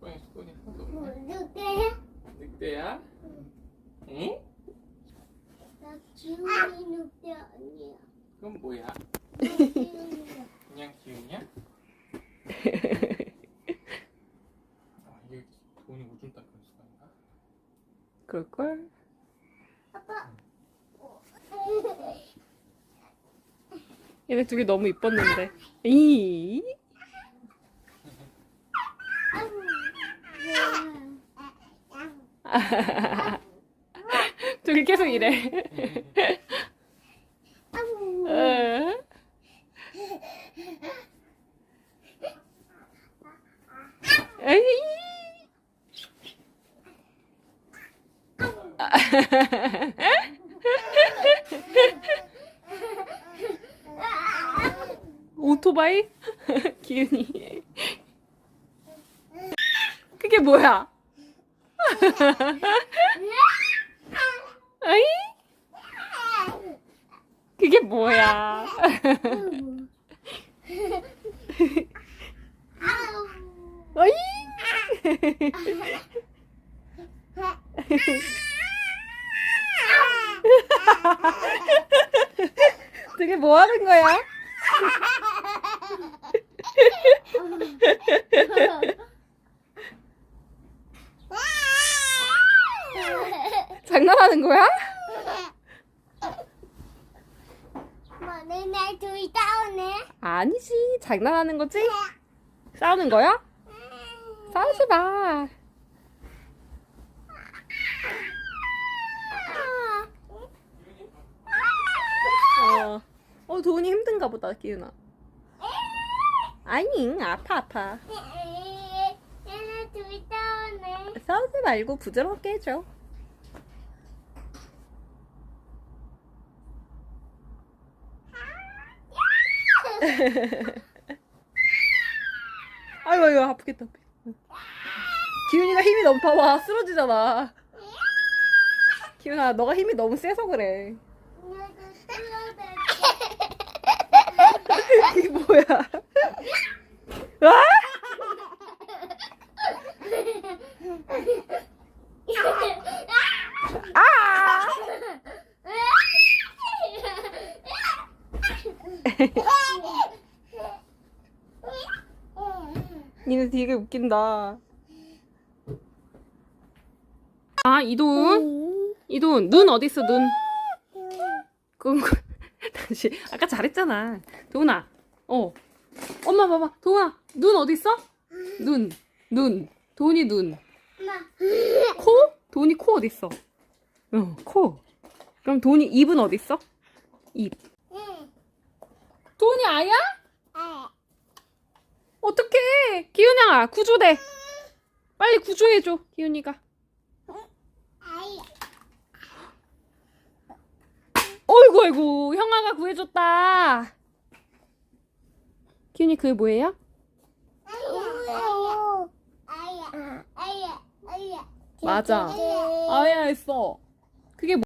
아빠의 손이 하나도 뭐 없네. 누구야? 늑대야? 응? 나 기운이 늑대 아니야. 그건 뭐야? 기운이야. 그냥 기운이야? 아, 이게 돈이 오줌 닦는 수단인가? 그럴걸? 아빠. 얘네 둘이 너무 이뻤는데. 이 둘이 계속 이래. 어. 에이. 오토바이? 기운이. 그게 뭐야? 아이? 그게 뭐야? 어이? 되게 뭐 하는 거야? 장난하는 거야? 날 둘이 싸우네. 아니지. 장난하는 거지? 싸우는 거야? 싸우지 마. 어. 어, 도훈이 힘든가 보다, 기훈아. 아니, 아파, 아파. 얘네 둘이 싸우네. 싸우지 말고 부드럽게 해줘. 아이고, 아이고, 아프겠다. 기훈이가 힘이 봐봐. 쓰러지잖아. 기훈아, 너가 힘이 너무 세서 그래. 이게 뭐야? 아! 아! 니네 되게 웃긴다. 아, 이돈. 이돈. 눈 어딨어, 눈? 그- 다시. 아까 잘했잖아. 도훈아. 어. 엄마 봐봐. 도훈아. 눈 어딨어? 눈. 눈. 도훈이 눈. 코? 도훈이 코 어딨어? 어, 코. 그럼 도훈이 입은 어딨어? 입. 도훈이 아야? 어떡해. 기훈아, 구조대. 빨리 구조해줘, 기훈이가. 어이구, 어이구. 형아가 구해줬다. 기훈이 그게 뭐예요? 맞아. 아야 했어. 그게 뭐-